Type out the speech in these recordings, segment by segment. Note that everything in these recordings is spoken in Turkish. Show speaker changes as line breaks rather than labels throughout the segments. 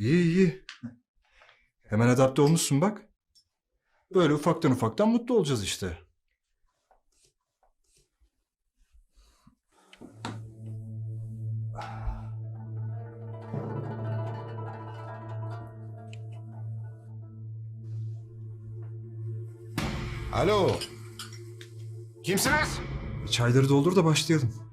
İyi iyi. Hemen adapte olmuşsun bak. Böyle ufaktan ufaktan mutlu olacağız işte.
Alo. Kimsiniz?
Çayları doldur da başlayalım.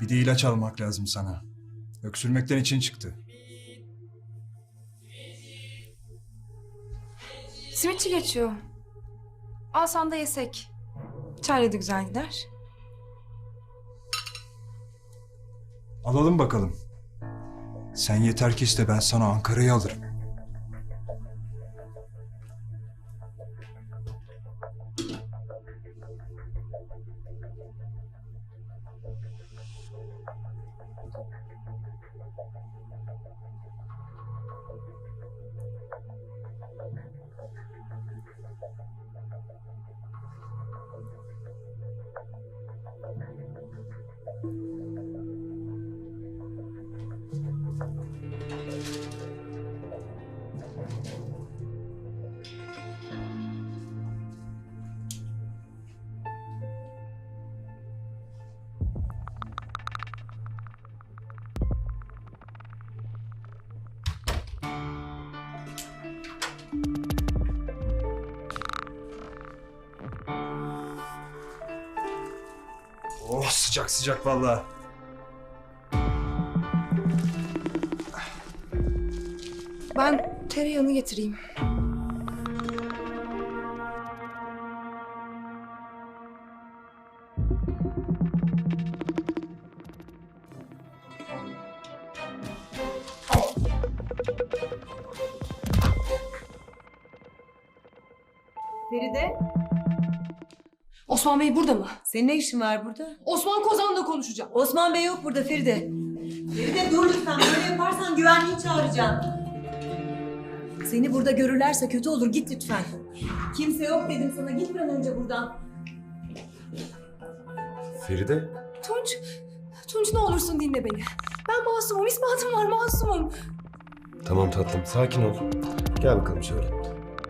Bir de ilaç almak lazım sana. Öksürmekten için çıktı.
Simitçi geçiyor. Alsan da yesek. Çayla da güzel gider.
Alalım bakalım. Sen yeter ki iste ben sana Ankara'yı alırım. second. Sıcak sıcak vallahi.
Ben tereyağını getireyim.
Feride,
Osman Bey burada mı?
senin ne işin var burada?
Osman Kozan'la konuşacağım.
Osman Bey yok burada Feride. Feride dur lütfen. Böyle yaparsan güvenliği çağıracağım. Seni burada görürlerse kötü olur. Git lütfen. Kimse yok dedim sana. Git bir an önce buradan.
Feride.
Tunç, Tunç ne olursun dinle beni. Ben masumum, ispatım var masumum.
Tamam tatlım sakin ol. Gel bakalım şöyle.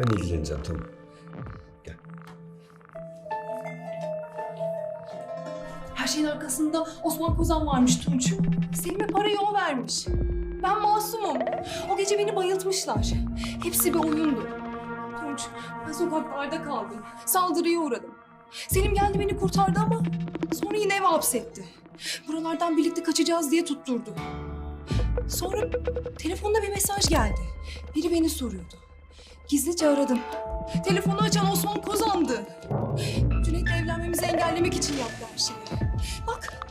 Ben ilgileneceğim tamam.
Her şeyin arkasında Osman Kozan varmış Tunç. Selim'e parayı o vermiş. Ben masumum. O gece beni bayıltmışlar. Hepsi bir oyundu. Tunç, ben sokaklarda kaldım. Saldırıya uğradım. Selim geldi beni kurtardı ama sonra yine eve hapsetti. Buralardan birlikte kaçacağız diye tutturdu. Sonra telefonda bir mesaj geldi. Biri beni soruyordu. Gizlice aradım. Telefonu açan Osman Kozan'dı. Cüneyt'le evlenmemizi engellemek için yaptı her şeyi. Bak,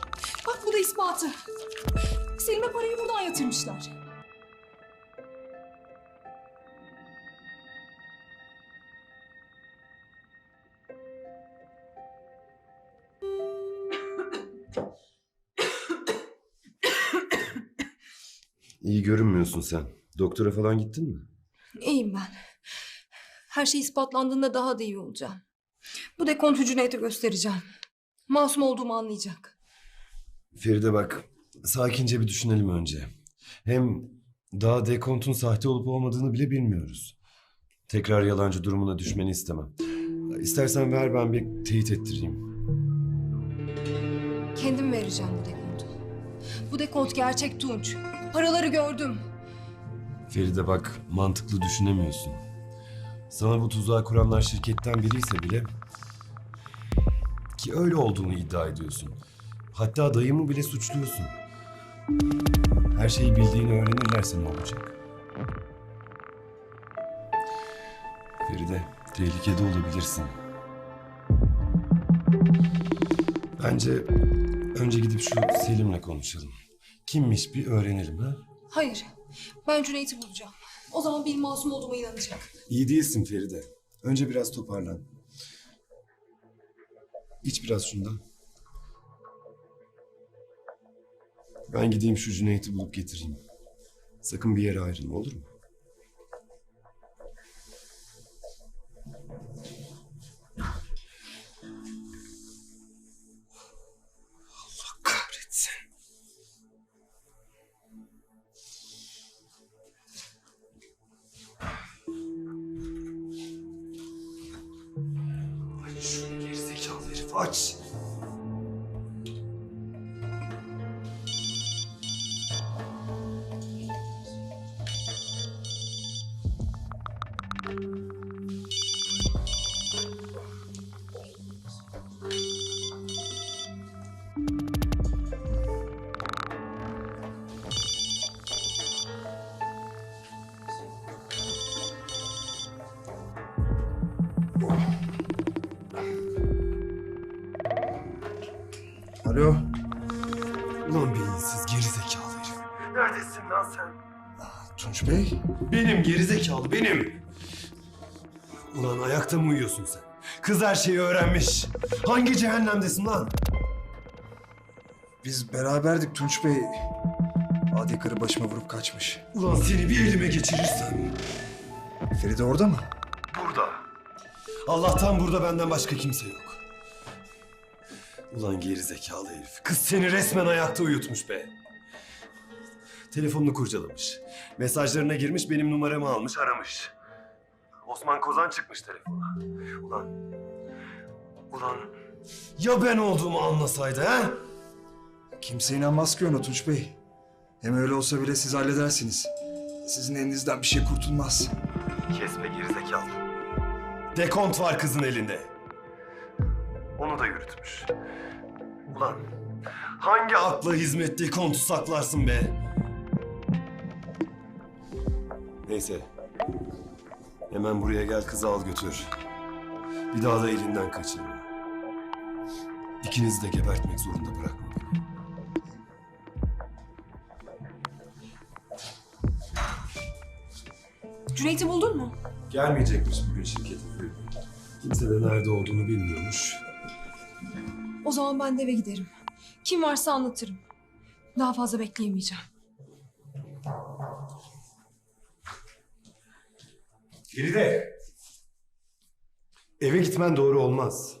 bak bu da ispatı. Selim'e parayı buradan yatırmışlar.
İyi görünmüyorsun sen. Doktora falan gittin mi?
İyiyim ben. Her şey ispatlandığında daha da iyi olacağım. Bu dekontu Cüneyt'e göstereceğim. Masum olduğumu anlayacak.
Feride bak. Sakince bir düşünelim önce. Hem daha dekontun sahte olup olmadığını bile bilmiyoruz. Tekrar yalancı durumuna düşmeni istemem. İstersen ver ben bir teyit ettireyim.
Kendim vereceğim bu dekontu. Bu dekont gerçek Tunç. Paraları gördüm.
Feride bak mantıklı düşünemiyorsun. Sana bu tuzağı kuranlar şirketten biriyse bile ki öyle olduğunu iddia ediyorsun. Hatta dayımı bile suçluyorsun. Her şeyi bildiğini öğrenirlerse ne olacak? Feride, tehlikede olabilirsin. Bence önce gidip şu Selim'le konuşalım. Kimmiş bir öğrenelim ha?
Hayır. Ben Cüneyt'i bulacağım. O zaman benim masum olduğuma inanacak.
İyi değilsin Feride. Önce biraz toparlan. İç biraz şundan. Ben gideyim şu Cüneyt'i bulup getireyim. Sakın bir yere ayrılma olur mu? Fox.
Alo.
Ulan beyinsiz gerizekalı herif. Neredesin lan sen?
Tunç Bey.
Benim gerizekalı benim. Ulan ayakta mı uyuyorsun sen? Kız her şeyi öğrenmiş. Hangi cehennemdesin lan?
Biz beraberdik Tunç Bey. Adi karı başıma vurup kaçmış.
Ulan seni bir elime geçirirsem.
Feride orada mı?
Burada. Allah'tan burada benden başka kimse yok. Ulan gerizekalı herif. Kız seni resmen ayakta uyutmuş be. Telefonunu kurcalamış. Mesajlarına girmiş benim numaramı almış aramış. Osman Kozan çıkmış telefona. Ulan... Ulan... Ya ben olduğumu anlasaydı ha?
Kimse inanmaz ki ona Tunç Bey. Hem öyle olsa bile siz halledersiniz. Sizin elinizden bir şey kurtulmaz.
Kesme gerizekalı. Dekont var kızın elinde. Onu da yürütmüş. Ulan hangi akla hizmet dekontu saklarsın be? Neyse. Hemen buraya gel kızı al götür. Bir daha da elinden kaçırma. İkinizi de gebertmek zorunda bırakma beni.
Cüneyt'i buldun mu?
Gelmeyecekmiş bugün şirkete. Kimse de nerede olduğunu bilmiyormuş.
O zaman ben de eve giderim. Kim varsa anlatırım. Daha fazla bekleyemeyeceğim.
Geride. Eve gitmen doğru olmaz.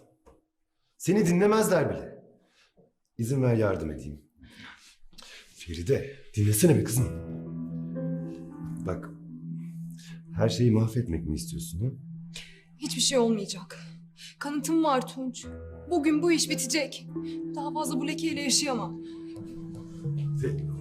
Seni dinlemezler bile. İzin ver yardım edeyim. Feride, dinlesene be kızım. Bak, her şeyi mahvetmek mi istiyorsun ha?
Hiçbir şey olmayacak. Kanıtım var Tunç. Bugün bu iş bitecek. Daha fazla bu lekeyle yaşayamam.
Fe-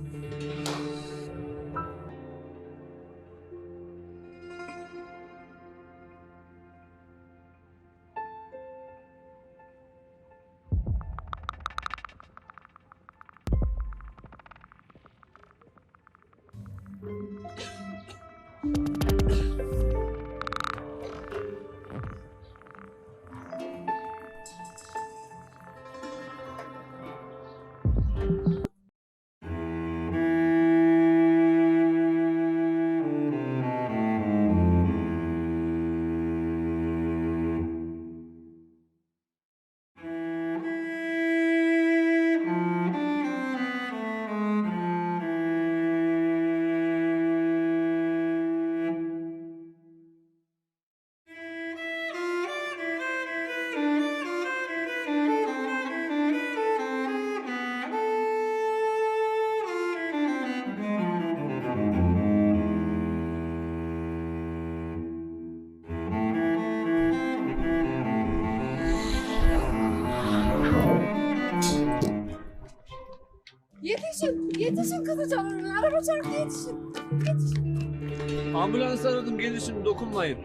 Yetişin! Yetişin kızı çağırın. Araba çarptı yetişin. Yetişin.
Ambulans aradım gelir şimdi dokunmayın.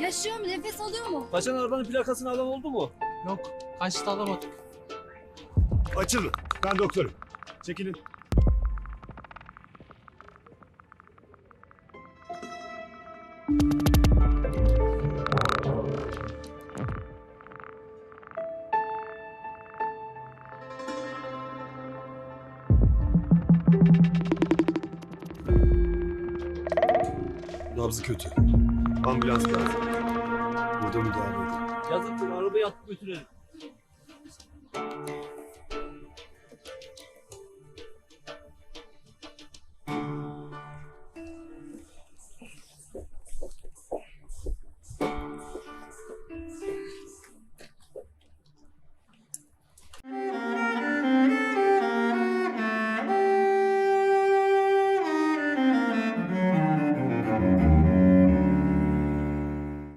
Yaşıyor mu? Nefes alıyor mu?
Kaçan arabanın plakasını alan oldu mu?
Yok, kaçtı alamadık.
Açılın, ben doktorum. Çekilin. Nabzı kötü. Ambulans lazım. Burada müdahale edin.
Yazıktır arabayı atıp götürelim.